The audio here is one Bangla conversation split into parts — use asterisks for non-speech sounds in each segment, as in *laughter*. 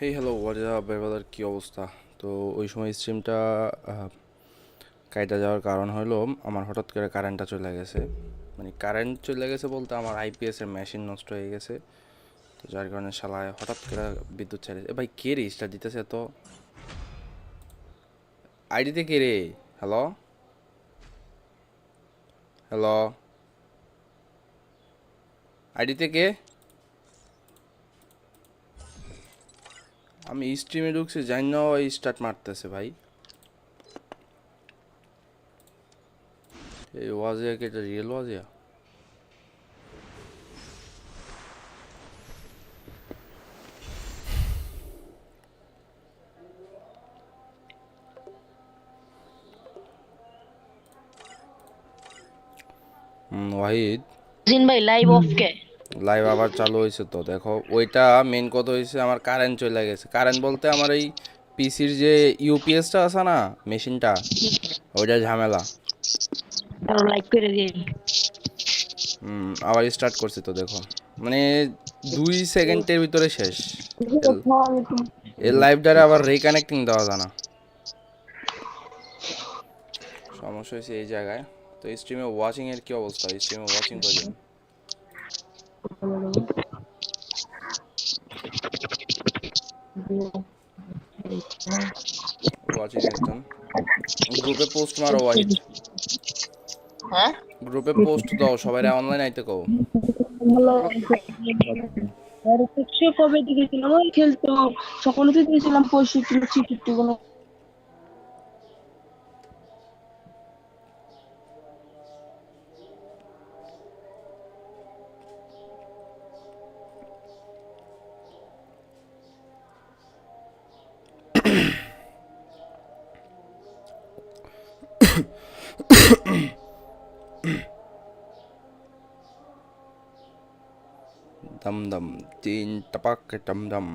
হেই হ্যালো হোয়াট বেরবেলার কী অবস্থা তো ওই সময় স্ট্রিমটা কাইটা যাওয়ার কারণ হলো আমার হঠাৎ করে কারেন্টটা চলে গেছে। মানে কারেন্ট চলে গেছে বলতে আমার আইপিএসের মেশিন নষ্ট হয়ে গেছে। তো যার কারণে শালায় হঠাৎ করে বিদ্যুৎ ছেড়ে। ভাই, কে রে? স্টার দিতেছে তো আইডিতে কে রে? হ্যালো হ্যালো আইডিতে কে? আমি স্ট্রিমে ঢুকছি জানি না ওই স্টার্ট মারতেছে ভাই। এই ওয়াজিয়া কি এটা রিয়েল ওয়াজিয়া? হুম, ওয়াহিদ। জিন ভাই লাইভ অফ কে? লাইভ আবার চালু হয়েছে তো দেখো ওইটা মেন কথা হয়েছে আমার কারেন্ট চলে গেছে। কারেন্ট বলতে আমার এই পিসির যে ইউপিএসটা আছে না মেশিনটা ওইটা ঝামেলা। আরও লাইক করে দিন হুম, আবার স্টার্ট করছি তো দেখো। মানে দুই সেকেন্ডের ভিতরে শেষ। এর লাইভটারে আবার রিকানেক্টিং দেওয়া যায় না। সমস্যা হয়েছে এই জায়গায়। তো স্ট্রিমে ওয়াচিং এর কি অবস্থা? স্ট্রিমে ওয়াচিং কজন গ্রুপে পোস্ট মারো ওয়াহিদ হ্যাঁ? গ্রুপে পোস্ট দাও সবাই অনলাইন আইতে কও। আর সে কবে দেখেছিলাম? ওই খেলতো সকালে দিয়েছিলাম পঁয়ষট্টি ছিষট্টি কোনো দম দম তিন টপাক টম দম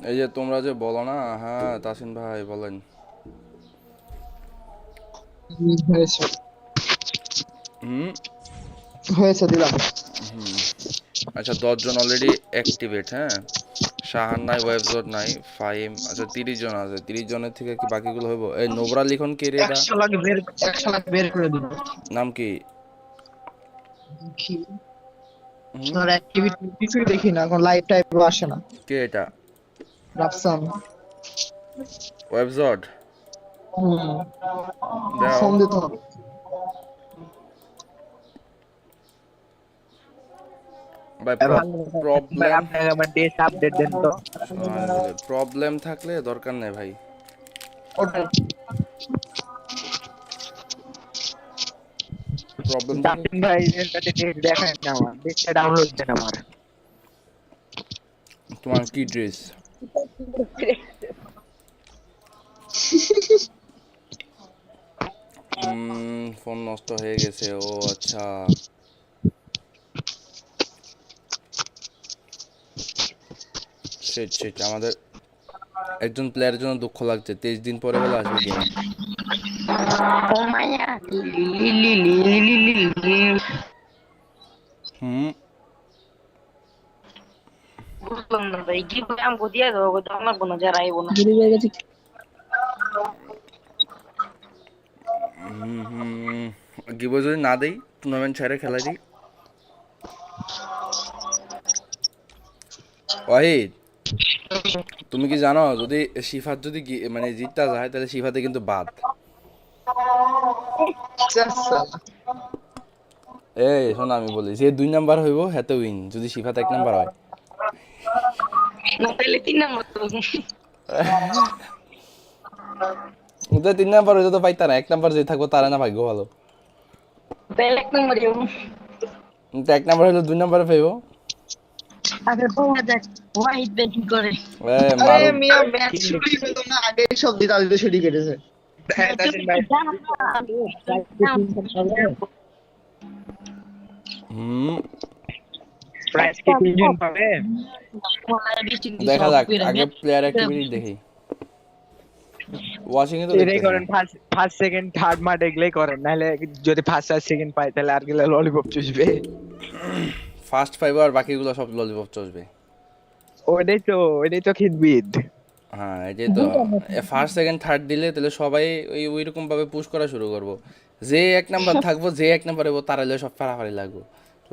এই যে তোমরা যে বলো না হ্যাঁ তাসিন ভাই বলেন। হুম, হয়েছে দিলাম। আচ্ছা দশজন অলরেডি অ্যাক্টিভেট হ্যাঁ? শাহান নাই ওয়েবজোট নাই ফাইম আচ্ছা তিরিশ জন আছে। তিরিশ জনের থেকে কি বাকিগুলো হইব? এই নোবরা লিখন কে রে এটা? বের করে নাম কি? কি অ্যাক্টিভিটি কিছুই দেখি না এখন লাইভ টাইপ আসে না। কে এটা? রাফসান ওয়েবজট হুম। ফোন দিতে হবে ভাই প্রবলেম প্রবলেম থাকলে দরকার নেই ভাই। প্রবলেম ভাই এটাতে নেট দেখায় না আমার ডাউনলোড দেন আমার। তোমার কি ড্রেস ফোন নষ্ট হয়ে গেছে ও আচ্ছা আমাদের একজন প্লেয়ারের জন্য দুঃখ লাগছে তেইশ দিন পরে বলে আসবে গেম ও মায়া বুঝলাম না ভাই কি করে আমাকে দাও গো আমার কোনো যারা আইবো না। হুম হুম গিবো যদি না দেই টুর্নামেন্ট ছেড়ে খেলা দিই। ওয়াহিদ তুমি কি জানো যদি শিফাত যদি মানে জিতটা যায় তাহলে শিফাতে কিন্তু বাদ। এই শোনো আমি বলি যে দুই নাম্বার হইব হেতে উইন যদি শিফাত এক নাম্বার হয়। না তাহলে তিন নম্বর ওদের তিন নাম্বার হইতে তো পাইতা না এক নাম্বার যে থাকব তারা না ভাগ্য ভালো তাহলে এক নম্বর এক নাম্বার হইলে দুই নাম্বারে পাইব আগে পাওয়া যাক হোয়াইট ব্যাটিং করে আরে মিয়া ম্যাচ শুরুই হলো না আগে সব দিতে দিতে শুরু করেছে হ্যাঁ তাসিন ভাই হুম প্রাইস কি তিনজন পাবে দেখা যাক আগে প্লেয়ার অ্যাক্টিভিটি দেখি। ওয়াচিং এ তো এটাই করেন ফার্স্ট ফার্স্ট সেকেন্ড থার্ড মাঠ এগুলোই করেন নাহলে যদি ফার্স্ট আর সেকেন্ড পাই তাহলে আর গেলে ললিপপ চুষবে। ফার্স্ট ফাইভ আর বাকিগুলো সব ললিপপ চলবে ওইটাই তো ওইটাই তো খিদবিদ। হ্যাঁ তো। ফার্স্ট সেকেন্ড থার্ড দিলে তাহলে সবাই ওই ওই রকম ভাবে পুশ করা শুরু করব। যে এক নাম্বার *laughs* থাকব যে এক নাম্বারে তারা হলে সব ফাড়াফাড়ি লাগবো।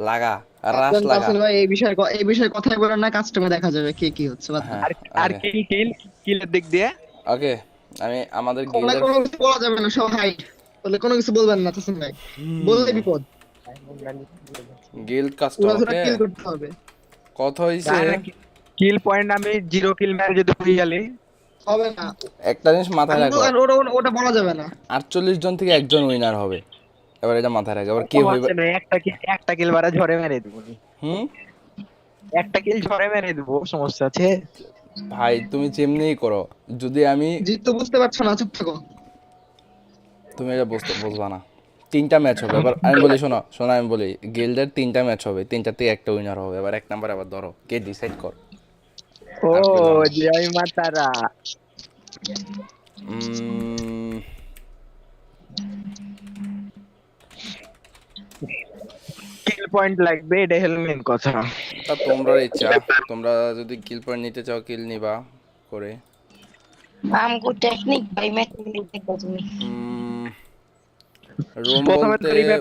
লাগা রাস লাগা। ভাই এই বিষয়ে এই বিষয়ে কথাই বলেন না কাস্টমে দেখা যাবে কে কি হচ্ছে। হ্যাঁ আর আর কিল কিল কিলের দিক দিয়ে? ওকে আমি আমাদের গিল্ডের কোনো কিছু বলা যাবে না সব হাইট বলে কোনো কিছু বলবেন না তাসিল ভাই। বললে বিপদ। গিল্ড কাস্টম ওকে? কিল করতে হবে। কথা হইছে? কিল পয়েন্ট আমি জিরো কিল ম্যাচ যদি হয়ে গেলে। হবে না। একটা জিনিস মাথায় রাখো। ওটা বলা যাবে না। আটচল্লিশ জন থেকে একজন উইনার হবে। এবার এটা মাথায় রাখো। এবার কে হইবে একটা কিল একটা কিল বারা ঝড়ে মেরে দেবো হুম? একটা কিল ঝড়ে মেরে দেবো সমস্যা আছে। ভাই তুমি যেমনিই করো যদি আমি জিত তো বুঝতে পারছ না চুপ থাকো। তুমি এটা বুঝতে বুঝবা না। তিনটা ম্যাচ হবে। এবার আমি বলি শোনো শোনো আমি বলি গিল্ডের তিনটা ম্যাচ হবে। তিনটাতে একটা উইনার হবে। এবার এক নাম্বার আবার ধরো কে ডিসাইড কর। ও জয় মাতারা। কিল পয়েন্ট লাগবে এটাই হলো মেন কথা। তা তোমরা ইচ্ছা তোমরা যদি কিল পয়েন্ট নিতে চাও কিল নিবা করে। আমগো টেকনিক বাই তুমি। রুম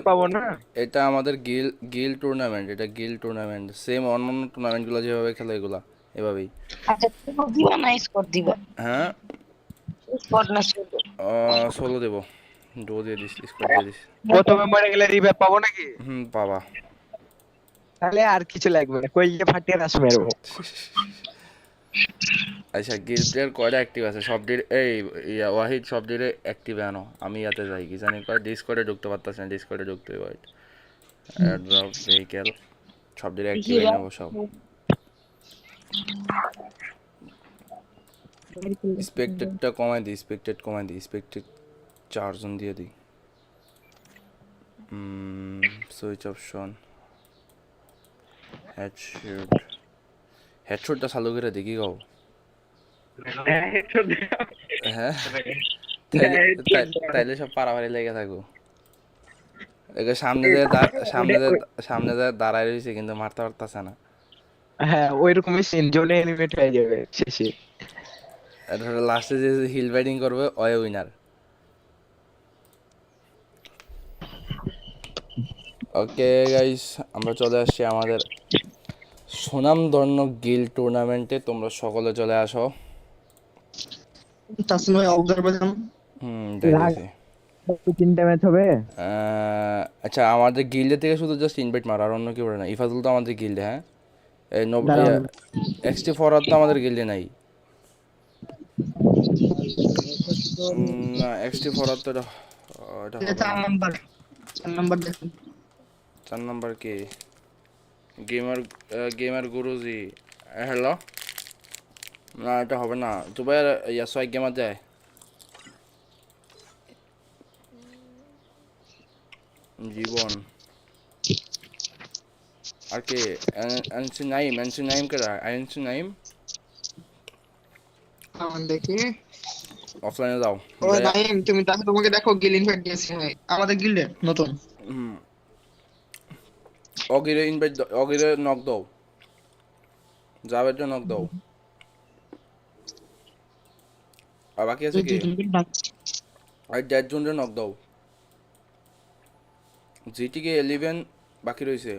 পাবো না। এটা আমাদের গিল গিল টুর্নামেন্ট এটা গিল টুর্নামেন্ট সেম অন্যান্য টুর্নামেন্টগুলো যেভাবে খেলে এগুলা এভাবেই। আচ্ছা দিবা না স্কোর দিবা? হ্যাঁ? স্কোর না ষোলো দেবো। ডো দিয়ে দিস দিয়ে দিস প্রথমে মরে গেলে রিভাইভ পাবো নাকি হুম পাবা তাহলে আর কিছু লাগবে না কই যে ফাটিয়ে রাস মেরবো আচ্ছা গিল কয়টা অ্যাক্টিভ আছে সব ডির এই ইয়া ওয়াহিদ সব ডিরে অ্যাক্টিভ আনো আমি ইয়াতে যাই কি জানি কয় ডিসকর্ডে ঢুকতে পারতাছ না ডিসকর্ডে ঢুকতে ওয়াইট অ্যাড্রপ ভেহিকেল সব ডিরে অ্যাক্টিভ নেব সব স্পেক্টেডটা কমাই দিই স্পেক্টেড কমাই দিই স্পেক্টেড চারজন দিয়ে দিই। সুইচ অপশন হেডশট হেডশটটা চালু করে দেখি গাও হ্যাঁ তাইলে- তাই- তাইলে সব পারাপারি লেগে থাকো। একে সামনে যে সামনে যে সামনে যে দাঁড়ায় রয়েছে কিন্তু মারতে পারতাছে না। হ্যাঁ ওইরকমই সিন জোনে এলিমিনেট হয়ে যাবে শেষে। লাস্টে যে হিল ব্যাটিং করবে অয় উইনার ওকে গাইস আমরা চলে আসছি আমাদের সুনামধন্য গিল টুর্নামেন্টে। তোমরা সকলে চলে আসো। তাসিল ভাই অবজারভার হুম দেখেছি তিনটা ম্যাচ হবে? আহ, আচ্ছা আমাদের গিল্ডে থেকে শুধু জাস্ট ইনভাইট মারো আর অন্য কেউ না। ইফাজুল তো আমাদের গিল্ডে হ্যাঁ? এই এক্সটি ফরওয়ার্ড তো আমাদের গিল্ডে নাই। না এক্সটি ফরওয়ার্ড তো এটা। নাম্বার নাম্বার দেখুন। চার নাম্বার কে? গেমার গেমার গুরুজি হ্যালো না এটা হবে না। দুবাই ইয়া গেমার যায় জীবন। আর কে এনসি নাইম এনসি নাইম কে এনসি নাইম? আমার দেখি। অফলাইনে যাও ও নাইম তুমি তাকে তোমাকে দেখো গিল ইনভাইট দিয়েছি। আমাদের গিল্ডে নতুন। হুম। অগিরে ইনভাইট অগিরে নক দাও। জন্য নক দাও। আর বাকি আছে কি? আর দেড় জন নক দাও। জিটিকে ইলেভেন বাকি রয়েছে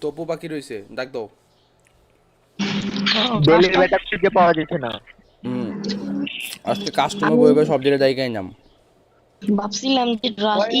তপু বাকি রয়েছে ডাক দাও। ডেলির ব্যাকআপ থেকে পাওয়া যেতে না। হুম। আজকে কাস্টমার বইবে সব দিকে জায়গায় নাম। ভাবছিলাম যে রাতি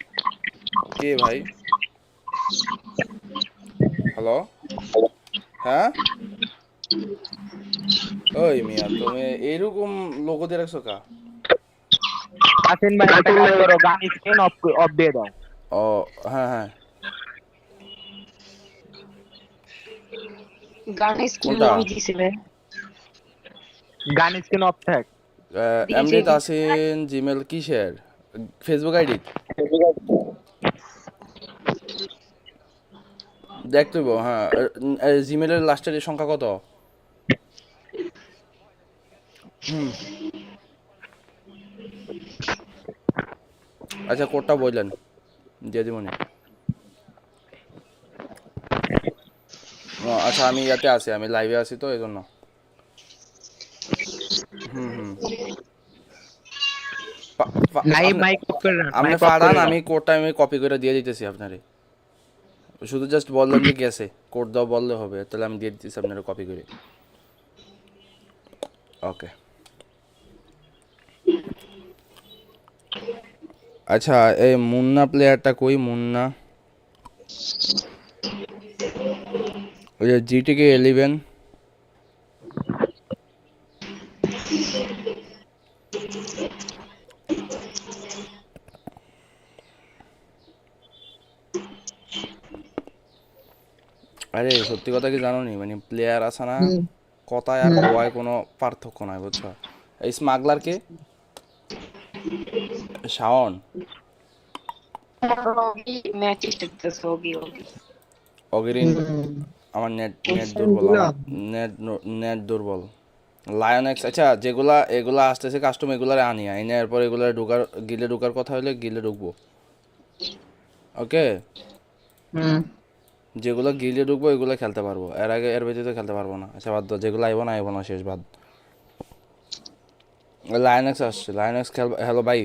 কে ভাই? হ্যালো হ্যাঁ? ওই মিয়া তুমি এইরকম লোগো দিয়ে রাখছো কা? আসেন ভাই একটা কাজ করো গান স্ক্রিন অফ অফ দিয়ে দাও? ও হ্যাঁ হ্যাঁ। গানে স্কুল কোনটা? আমি দিছিলে গান স্ক্রিন অফ থাক। এমডি তাসিন জিমেল কিসের? ফেসবুক আইডি দেখতে হ্যাঁ। জিমেলের লাস্টের সংখ্যা কত? আচ্ছা কোডটা বললেন। দিয়ে দিবনি ও, আচ্ছা আমি ইয়াতে আছি আমি লাইভে আছি তো এই জন্য করে পাঠান আমি কোডটা আমি কপি করে দিয়ে দিতেছি আপনারে। শুধু জাস্ট বললেন যে গেছে কোড দাও বললে হবে, তাহলে আমি দিয়ে দিচ্ছি আপনারা কপি করে। ওকে আচ্ছা এই মুন্না প্লেয়ারটা কই মুন্না? ওই জিটিকে ইলেভেন আরে সত্যি কথা কি জানো নি? মানে প্লেয়ার আছে না। কথায় আর হওয়ায় কোনো পার্থক্য নাই বুঝছ? এই স্মাগলার কে? শাওন। অগিরিন। আমার নেট নেট দুর্বল নেট নেট দুর্বল। লায়ন এক্স আচ্ছা যেগুলা এগুলা আসতেছে কাস্টম এগুলারে আনি। আইনে এরপর এগুলা ঢুকার গিলে ঢুকার কথা হলে গিলে ঢুকবো। ওকে হুম। যেগুলো গিলে ঢুকবো, এগুলো খেলতে পারব। এর আগে, এর ব্যতীত খেলতে পারব না। আচ্ছা বাদ যেগুলো আইবো না আইবো না, শেষ, বাদ। লাইনেক্স আসছে। লাইনেক্স খেল হ্যালো ভাই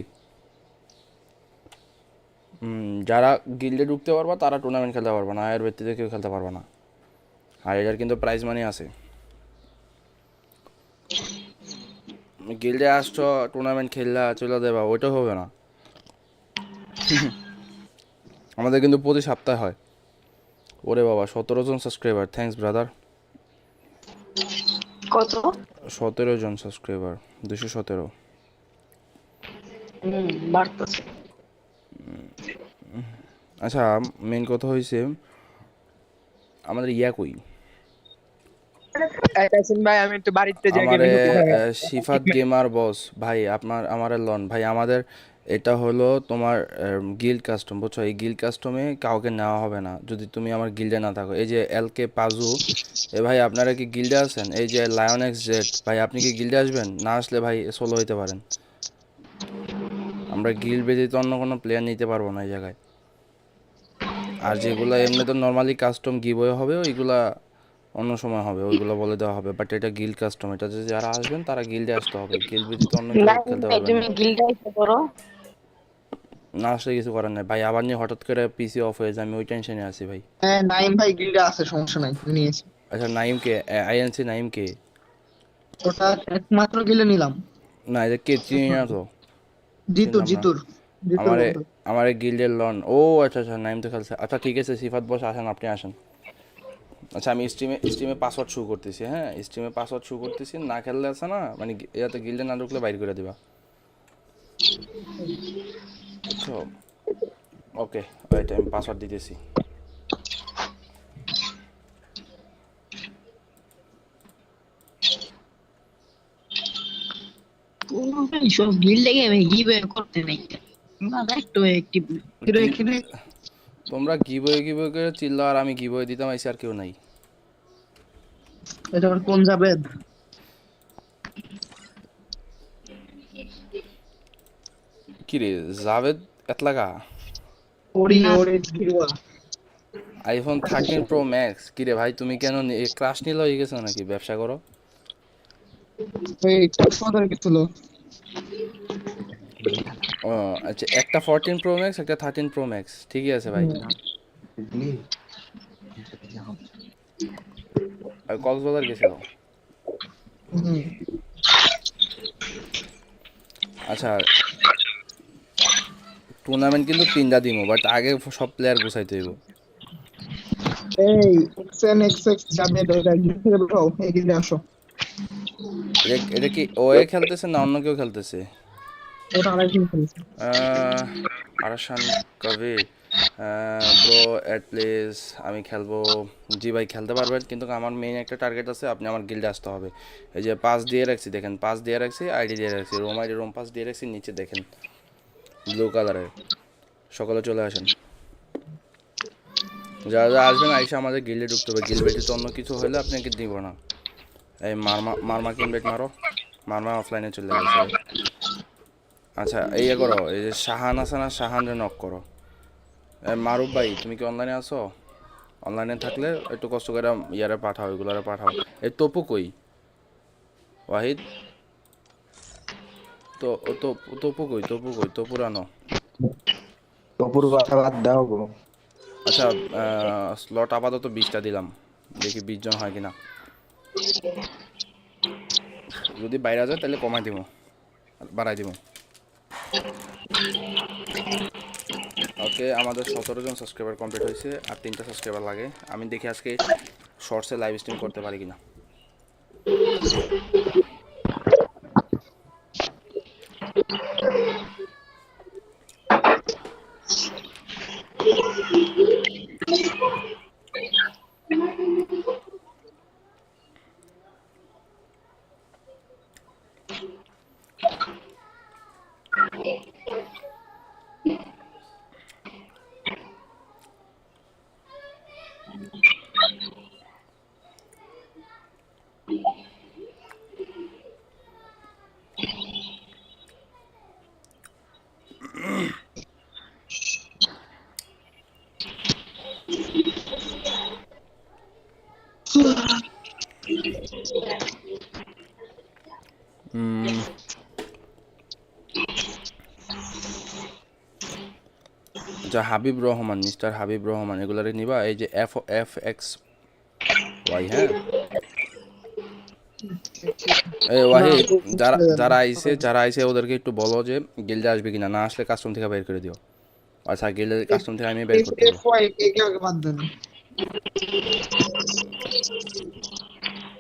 যারা গিল্ডে ঢুকতে পারবা, তারা টুর্নামেন্ট খেলতে পারবে না। এর ব্যক্তিতে কেউ খেলতে পারবে না। আর এটার কিন্তু প্রাইজ মানি আছে। গিল্ডে আসছো টুর্নামেন্ট খেললা, চলে দেবা ওইটা হবে না। আমাদের কিন্তু প্রতি সপ্তাহে হয়। ওরে বাবা সতেরো জন সাবস্ক্রাইবার থ্যাঙ্কস ব্রাদার কত? সতেরো জন সাবস্ক্রাইবার দুশো সতেরো। আচ্ছা মেন কথা হয়েছে আমাদের ইয়া কই? ভাই আমি একটু বাড়িতে যাই সিফাত গেমার বস ভাই আপনার আমার লন। ভাই আমাদের এটা হলো তোমার গিল্ড কাস্টম বুঝছ? এই গিল্ড কাস্টমে কাউকে নেওয়া হবে না। যদি তুমি আমার গিল্ডে না থাকো এই যে এল কে পাজু এ ভাই আপনারা কি গিল্ডে আছেন? এই যে লায়ন এক্স জেড ভাই আপনি কি গিল্ডে আসবেন? না আসলে ভাই সোলো হইতে পারেন। আমরা গিল্ড ব্যতীত অন্য কোনো প্লেয়ার নিতে পারব না এই জায়গায়। আর যেগুলো এমনি তো নর্মালি কাস্টম গিভওয়ে হবে ওইগুলা অন্য সময় হবে ওইগুলো বলে দেওয়া হবে। বাট এটা গিল্ড কাস্টম এটা যে যারা আসবেন তারা গিল্ডে আসতে হবে। গিল্ড ব্যতীত অন্য খেলতে পারবে তুমি গিল্ডে আইতে করো না আসলে কিছু করার নাই। ভাই আবার নিয়ে হঠাৎ করে পিসি অফ হয়ে যায় আমি ওই টেনশনে আছি ভাই। হ্যাঁ নাইম ভাই গিল্ডে আছে সমস্যা নাই নিয়েছি আচ্ছা নাইম কে? আইএনসি নাইম কে? ওটা একমাত্র গিলে নিলাম। না এটা কে চিনি না তো? জিতুর জিতুর। আমারে। আমারে গিল্ডের লন ও আচ্ছা আচ্ছা নাইম তো খেলছে। আচ্ছা ঠিক আছে সিফাত বস আসেন আপনি আসেন। আচ্ছা আমি স্ট্রিমে স্ট্রিমে পাসওয়ার্ড শু করতেছি হ্যাঁ? স্ট্রিমে পাসওয়ার্ড শু করতেছি না খেললে আছে না? মানে ইয়াতে গিল্ডে না ঢুকলে বাইর করে দিবা। বুঝছ ওকে ওয়েট আমি পাসওয়ার্ড দিতেছি। গিল্ডে গিভওয়ে করতে নাই। একটি কিরে তোমরা চিল্লা আর আমি গিবয়ে দিতাম আইসি আর কেউ নাই। এটা কোন যাবে কি রে জাভেদ এত লাগা? ওরি ওরি কিরবা আইফোন থার্টিন প্রো ম্যাক্স কি রে ভাই তুমি কেন ক্রাশ নিল হয়ে গেছো নাকি? ব্যবসা করো। গেছিল ও আচ্ছা একটা ফোরটিন প্রো ম্যাক্স একটা থার্টিন প্রো ম্যাক্স ঠিকই আছে ভাই। আমি কক্সবাজার গেছিলাম হুম। আচ্ছা টুর্নামেন্ট কিন্তু তিনটা দিমো বাট আগে সব প্লেয়ার গুছাইতে হইব। এই এক্সএন এক্সএক্স যাবে এটা গিয়ে থেকে বেরো এগিয়ে আসো। এটা- এটা কি ওয়ে খেলতেছে না অন্য কেউ খেলতেছে? ওটা খেলছে। আরাসান ব্রো অ্যাট প্লেস আমি খেলব। জি ভাই খেলতে পারবেন কিন্তু আমার মেইন একটা টার্গেট আছে আপনি আমার গিল্ডে আসতে হবে। এই যে পাস দিয়ে রাখছি দেখেন পাস দিয়ে রাখছি আইডি দিয়ে রাখছি রোম আইডি রোম পাস দিয়ে রাখছি নিচে দেখেন। ব্লু কালারের সকালে চলে আসেন। যারা যারা আসবেন আইসা আমাদের গিল্ডে ঢুকতে হবে। গিল্ড ব্যতীত অন্য কিছু হলে আপনাকে দিব না। এই মারমা মারমা কিনবেট মারো। মারমা অফলাইনে চলে গেছে। আচ্ছা এই করো এই যে শাহান আছে না শাহান শাহানরে নক করো। এ, মারুফ ভাই তুমি কি অনলাইনে আছো? অনলাইনে থাকলে একটু কষ্ট করে ইয়ারে পাঠাও এগুলারে পাঠাও। এই তপু কই? ওয়াহিদ? তো তো তপু কই তপু কই তপুর আনো তপুর কথা বাদ দাও গো। আচ্ছা স্লট আপাতত বিশটা দিলাম। দেখি বিশ জন হয় কিনা। যদি বাইরে যায় তাহলে কমাই দিব বাড়াই দিব। ওকে আমাদের সতেরো জন সাবস্ক্রাইবার কমপ্লিট হয়েছে আর তিনটা সাবস্ক্রাইবার লাগে। আমি দেখি আজকে শর্টসে লাইভ স্ট্রিম করতে পারি কিনা। উম, আচ্ছা হাবিব রহমান মিস্টার হাবিব রহমান এগুলারে নিবা এই যে এফ এফ এক্স ওয়াই হ্যাঁ? ওয়াহিদ যারা যারা আইছে যারা আইছে ওদেরকে একটু বলো যে গিল্ডে আসবে কিনা না আসলে কাস্টম থেকে বের করে দিও। আচ্ছা গিল্ডের কাস্টম থেকে আমি বের করতে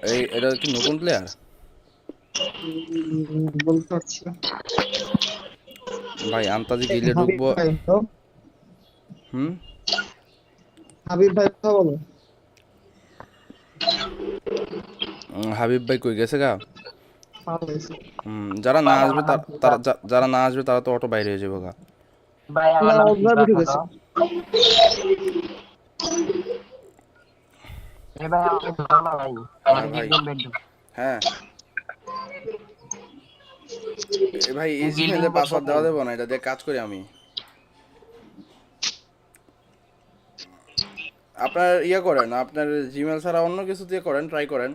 এই এটা কি নতুন প্লেয়ার বলতে পারছি ভাই আন্তাজি হাবিব ঢুকবো। হুম? হাবিব ভাই কথা বলো। উম, হাবিব ভাই কই গেছে গা? ভালো যারা না আসবে তারা যারা না আসবে তারা তো অটো বাইরে হয়ে যাবে গা। ভাই আমার হ্যাঁ। ভাই। একদম বেডরুম হ্যাঁ। এ ভাই এই জিমেলে পাসওয়ার্ড দেওয়া দেবো না এটা দিয়ে কাজ করি আমি। আপনার ইয়ে করেন আপনার জিমেল ছাড়া অন্য কিছু দিয়ে করেন ট্রাই করেন।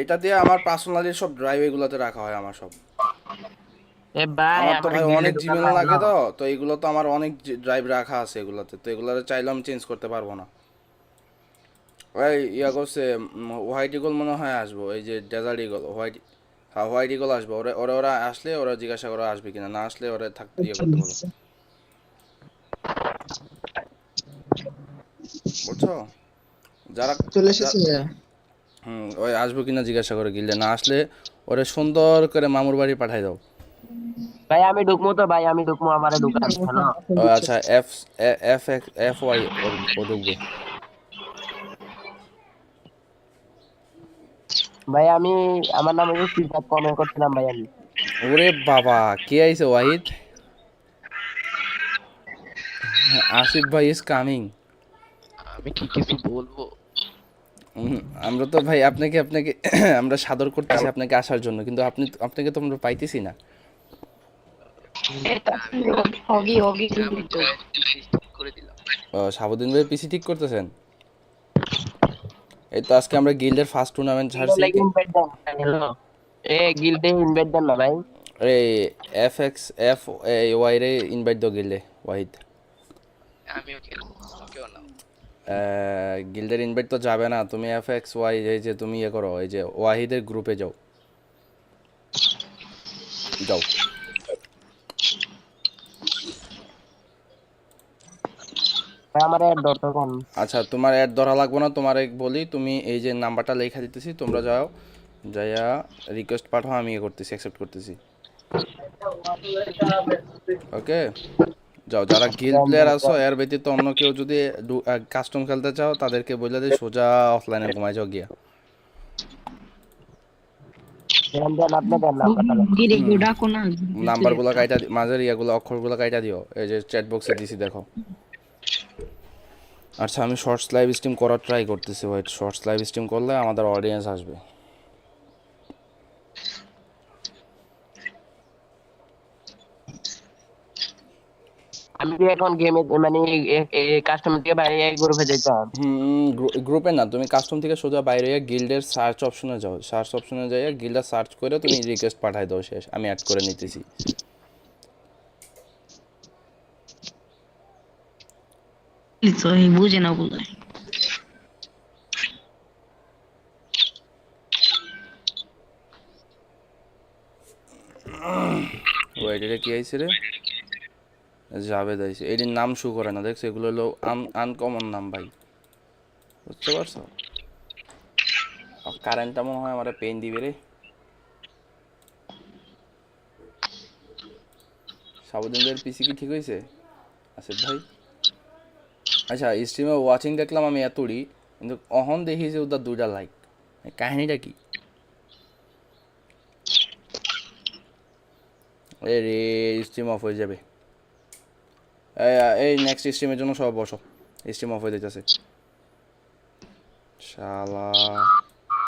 এটা দিয়ে আমার পার্সোনালি সব ড্রাইভ এগুলোতে রাখা হয় আমার সব। এ ভাই আমার তো ভাই অনেক জিমেল লাগে তো তো এগুলো তো আমার অনেক ড্রাইভ রাখা আছে এগুলোতে তো এগুলো চাইলে আমি চেঞ্জ করতে পারব না। ওই ইয়া করছে হোয়াইট ইগল মনে হয় আসব এই যে ডেজার্ট ইগল হোয়াইট হ্যাঁ হোয়াইট ইগল আসব ওরা ওরা ওরা আসলে ওরা জিজ্ঞাসা করে আসবে কিনা না আসলে ওরা থাকতে ইয়ে করতে বলো। বুঝছ? যারা চলে এসেছে হুম ওই আসব কিনা জিজ্ঞাসা করে গিলে না আসলে ওরা সুন্দর করে মামুর বাড়ি পাঠাই দাও। ভাই আমি ঢুকবো তো ভাই আমি ঢুকবো আমারে ঢুকান শোনো ও আচ্ছা এফ এফ এফ ওয়াই ও ঢুকবে। ভাই আমি আমার নাম হচ্ছে সিফাত কমেন্ট করছিলাম ভাই আমি। ওরে বাবা কে আইছে ওয়াহিদ? আসিফ ভাই ইজ কামিং আমি কি কিছু বলব? আমরা তো ভাই আপনাকে আপনাকে আমরা সাদর করতেছি আপনাকে আসার জন্য কিন্তু আপনি আপনাকে তো আমরা পাইতেছি না। হগি হগি করে দিলাম। সাবুদ্দিন ভাই পিসি ঠিক করতেছেন? এই তো আজকে আমরা গিল্ডের ফার্স্ট টুর্নামেন্ট ছাড়ছি। এ গিল্ডে ইনভাইট দেন না ভাই। এই এফ এক্স এফ ওয়াই রে ইনভাইট দাও গিল্ডে ওয়াহিদ আমিও খেলব কেউ না গিল্ডের ইনভাইট তো যাবে না তুমি এফ এক্স ওয়াই এই যে তুমি ইয়ে করো এই যে ওয়াহিদের গ্রুপে যাও। যাও। আমার এর দরকার কোন আচ্ছা তোমার অ্যাড ধরা লাগবে না তোমার বলি তুমি এই যে নাম্বারটা লেখা দিতেছি তোমরা যাও যাইয়া রিকোয়েস্ট পাঠাও আমি ইয়ে করতেছি অ্যাকসেপ্ট করতেছি। ওকে যাও যারা গিল প্লেয়ার আছো এর ব্যতীত অন্য কেউ যদি কাস্টম খেলতে চাও তাদেরকে বলে দিই সোজা অফলাইনে ঘুমাই যাও গিয়া। নাম্বারগুলো কাইটা মাঝের ইয়াগুলো অক্ষরগুলো কাইটা দিও। এই যে চ্যাট বক্সে দিছি দেখো। আচ্ছা আমি শর্টস লাইভ স্ট্রিম করার ট্রাই করতেছি ওয়েট শর্টস লাইভ স্ট্রিম করলে আমাদের অডিয়েন্স আসবে। আমি কি এখন গেমে মানে কাস্টমার থেকে বাইরে গ্রুপে যাইতাম হুম গ্রুপে না তুমি কাস্টম থেকে সোজা বাইরে গিয়ে গিল্ডের সার্চ অপশনে যাও। সার্চ অপশনে যাই গিল্ডের সার্চ করে তুমি *coughs* রিকোয়েস্ট পাঠাই দাও শেষ। আমি অ্যাড করে নিতেছি। তো বুঝে না বুঝে ওয়েট কি আইছে জাভেদ আইছে। এটির নাম শু করে না, দেখছ? এগুলো হলো আনকমন নাম, ভাই। বুঝতে পারছ? কারেন্টটা মনে হয় আমার পেন দিবে রে। সাবুদ্দিনদের পিসি কি ঠিক হয়েছে আসিফ ভাই? আচ্ছা স্ট্রিমে ওয়াচিং দেখলাম আমি এতই কিন্তু অহন দেখি যে ওদের দুটা লাইক কাহিনীটা কি? এই রে স্ট্রিম অফ হয়ে যাবে। এই নেক্সট স্ট্রিমের জন্য সব বসো। স্ট্রিম অফ হয়ে যেতেছে শালা।